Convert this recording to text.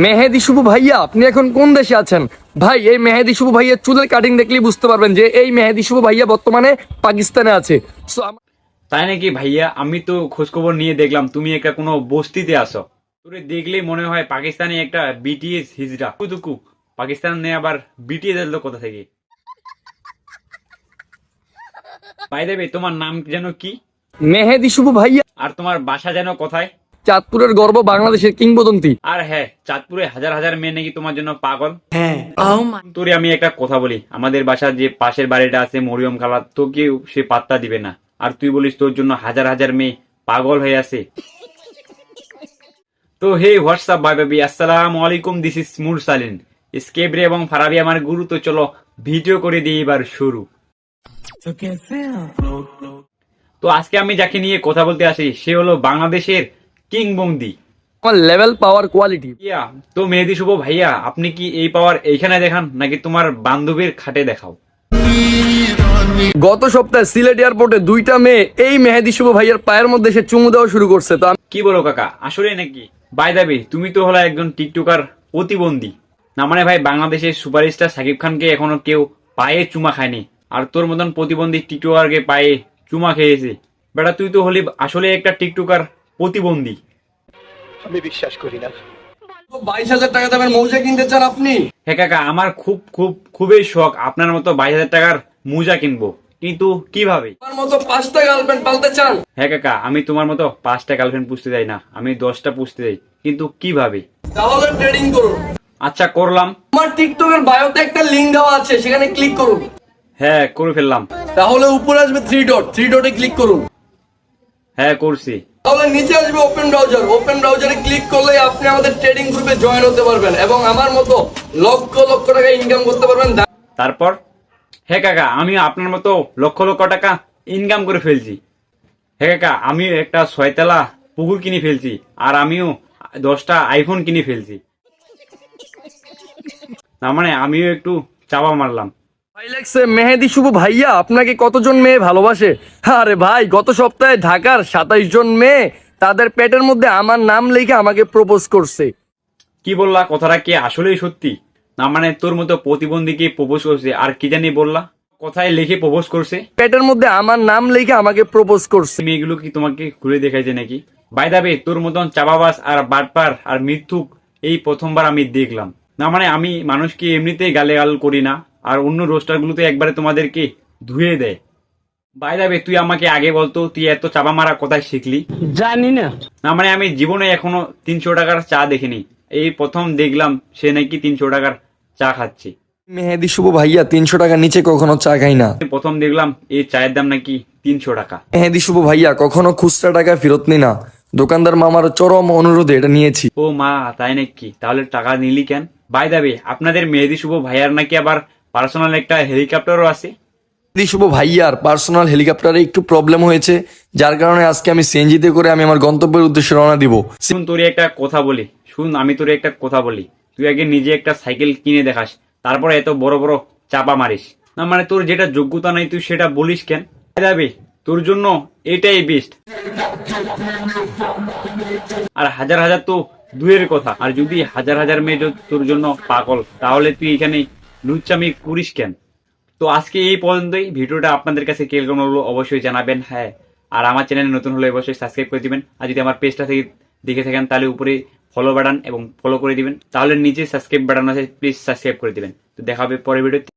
মেহেদি শুভ ভাইয়া আপনি এখন কোন দেশে আছেন? ভাই এই মেহেদি শুভ ভাইয়ের চুলের কাটিং দেখলেই বুঝতে পারবেন যে এই মেহেদি শুভ ভাইয়া বর্তমানে পাকিস্তানে আছে। তাই নাকি ভাইয়া? আমি তো খোঁজখবর নিয়ে দেখলাম তুমি একটা কোনো বস্তিতে আসো তোরে দেখলেই মনে হয় পাকিস্তানি একটা বিটিএস হিজড়া। কুতুকু পাকিস্তান নিয়ে আবার বিটিএস এলো কোথা থেকে? পাই দেবে তোমার নাম যেন কি? মেহেদি শুভ ভাইয়া আর তোমার বাসা যেন কোথায়? চাঁদপুরের গর্ব বাংলাদেশের কিংবদন্তি। আর হ্যাঁ চাঁদপুরে হাজার হাজার মেয়ে নাকি তোমার জন্য পাগল? হ্যাঁ। তোরে আমি একটা কথা বলি আমাদের বাসার যে পাশের বাড়িটা আছে মরিয়ম খালা তোকে সে পাত্তা দিবে না। আর তুই বলিস তোর জন্য হাজার হাজার মেয়ে পাগল হয়ে আছে। তো হে হোয়াটসঅ্যাপ বাই বেবি আসসালাম আলাইকুম দিস ইস মুরসালিন। স্কেবরে এবং ফারাবি আমার গুরু তো চলো ভিডিও করে দিই এবার শুরু। তো আজকে আমি যাকে নিয়ে কথা বলতে আসি সে হলো বাংলাদেশের কিংবন্দি আমার লেভেল পাওয়ার কোয়ালিটি ইয়া তো মেহেদি শুভ ভাইয়া আপনি কি এই পাওয়ার এইখানে দেখান নাকি তোমার বান্ধবীর খাটে দেখাও? গত সপ্তাহে সিলেট এয়ারপোর্টে দুইটা মেয়ে এই মেহেদি শুভ ভাইয়ের পায়ের মধ্যে সে চুমু দেওয়া শুরু করছে তো কি বলো কাকা আসলে নাকি? বাই দাবি তুমি তো হলো একজন টিকটকার প্রতিবন্ধী। না মানে ভাই বাংলাদেশের সুপারস্টার সাকিব খানকে এখনও কেউ পায়ে চুমা খায়নি আর তোর মতন প্রতিবন্ধী টিকটকারকে পায়ে চুমা খেয়েছে। বেটা তুই তো হলি আসলে একটা টিকটকার প্রতিবন্ধী। বাইশ হাজার টাকা দামের মৌজা কিনতে চান আপনি? হ্যাঁ কাকা আমার খুব খুব খুবই শখ। আপনার মতো বাইশ হাজার টাকার মোজা কিনবো। কিন্তু কীভাবে? আমার মতো পাঁচটা গার্লফ্রেন্ড পালতে চান? হ্যাঁ কাকা আমি তোমার মতো পাঁচটা গার্লফ্রেন্ড পুষতে যাই না। আমি দশটা পুষতে যাই। কিন্তু কীভাবে? তাহলে ট্রেডিং করুন। আচ্ছা করলাম। আমার টিকটকের বায়োতে একটা লিঙ্ক দেওয়া আছে সেখানে ক্লিক করুন। হ্যাঁ করে ফেললাম। তাহলে উপরে আসবে থ্রি ডট থ্রি ডটে ক্লিক করুন। হ্যাঁ করছি। তাহলে নিচে আসবে ওপেন ব্রাউজার ওপেন ব্রাউজারে ক্লিক করলে আপনি আমাদের ট্রেডিং গ্রুপে জয়েন হতে পারবেন এবং আমার মতো লক্ষ লক্ষ টাকা ইনকাম করতে পারবেন। তারপর? হ্যাঁ কাকা, আমি আপনার মতো লক্ষ লক্ষ টাকা ইনকাম করে ফেলছি। হ্যাঁ কাকা, আমি একটা ছয়তলা পুকুর কিনে ফেলছি আর আমিও দশটা আইফোন কিনে ফেলছি। না মানে আমিও একটু চাপা মারলাম। ভাই লাগছে মেহেদি শুভ ভাইয়া আপনাকে কতজন মেয়ে ভালোবাসে? আরে ভাই গত সপ্তাহে ঢাকার সাতাইশ জন মেয়ে তাদের পেটের মধ্যে আমার নাম লিখে আমাকে প্রপোজ করছে। কি বললা? কথাটা কি আসলেই সত্যি? না মানে তোর মতো প্রতিবন্ধীকে প্রপোজ করছে আর কি জানি বললা? কোথায় লিখে প্রপোজ করছে। পেটের মধ্যে আমার নাম লিখে আমাকে প্রপোজ করছে। মেয়েগুলো কি তোমাকে ঘুরে দেখাইছে নাকি? বাইদাবে তোর মতন চাপাবাস আর বাটপার আর মৃত্যুক এই প্রথমবার আমি দেখলাম। না মানে আমি মানুষকে এমনিতেই গালে গাল করি না। আর অন্য রোস্টার গুলোতে একবারে তোমাদেরকে ধুয়ে দেয়। বাইদাবে তুই আমাকে আগে বলতো তুই এত চাপা মারা কোথায় শিখলি? জানি না। না মানে আমি জীবনে এখনও তিনশো টাকার চা দেখিনি। এই প্রথম দেখলাম সে নাকি তিনশো টাকার চা খাচ্ছে। মেহেদি শুভ ভাইয়া তিনশো টাকা নিচে কখনো চা খাই না। প্রথম দেখলাম এই চায়ের দাম নাকি তিনশো টাকা। মেহেদি শুভ ভাইয়া কখনো খুচরা টাকা ফেরত নি না। দোকানদার মামার চরম অনুরোধে এটা নিয়েছি। ও মা তাই নাকি? তাহলে টাকা নিলি কেন? বাই দাবে আপনাদের মেহেদি শুভ ভাইয়ার নাকি আবার পার্সোনাল একটা হেলিকপ্টারও আছে। শুভ ভাইয়ার পার্সোনাল হেলিকপ্টারে একটু প্রবলেম হয়েছে যার কারণে আজকে আমি সিএনজিতে করে আমি আমার গন্তব্যের উদ্দেশ্যে রওনা দিব। শুন তোরে একটা কথা বলি। শুন আমি তোরে একটা কথা বলি। তুই আগে নিজে একটা সাইকেল কিনে দেখাস তারপরে এত বড় বড় চাপা মারিস। না মানে তোর যেটা যোগ্যতা নাই তুই সেটা বলিস কেন? দাবে তোর জন্য এটাই বেস্ট আর হাজার হাজার তো দূরের কথা। আর যদি হাজার হাজার মেয়ে তোর জন্য পাগল তাহলে তুই এখানে লুচ্চামি করিস কেন? তো আজকে এই পর্যন্তই। ভিডিওটা আপনাদের কাছে কেমন হলো অবশ্যই জানাবেন হ্যাঁ। আর আমার চ্যানেলে নতুন হলে অবশ্যই সাবস্ক্রাইব করে দিবেন। আর যদি আমার পেজটা থেকে দেখে থাকেন, তাহলে উপরে ফলো বাটন এবং ফলো করে দিবেন। তাহলে নিচে সাবস্ক্রাইব বাটন আছে প্লিজ সাবস্ক্রাইব করে দিবেন। তো দেখা হবে পরের ভিডিওতে